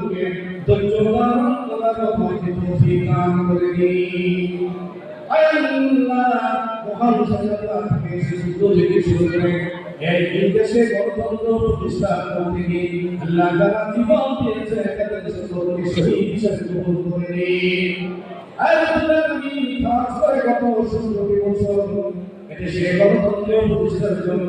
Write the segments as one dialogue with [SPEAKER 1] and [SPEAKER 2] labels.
[SPEAKER 1] গুলোকে ধৈর্য ধারণ করার আমাকে তৌফিক দান করে দিন। আল্লাহ, মহান যুদ্ধ থেকে শুরু করে এই দেশে গণতন্ত্র প্রতিষ্ঠা করতে গিয়ে আল্লাহ যারা জীবন দিয়েছে তাদের সকলকে গণতন্ত্র প্রতিষ্ঠার জন্য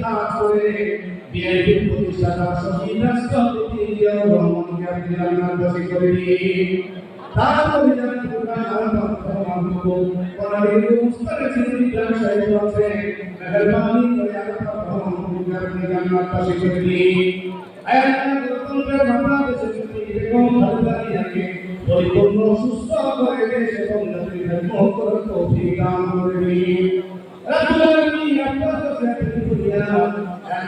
[SPEAKER 1] খাস করে বিআইপি প্রতিষ্ঠাতা শহীদ রাষ্ট্রপতি জিয়াউর রহমানকে আপনি আছে মেহরবানি করে দিন যদি এরকম ভালোবাসি পরিপূর্ণ সুস্থ করে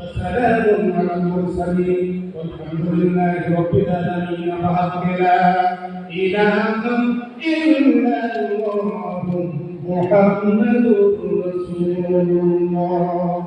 [SPEAKER 1] وسلام على المرسلين والحمد لله رب العالمين. وحق لا إله إلا الله محمد رسول الله.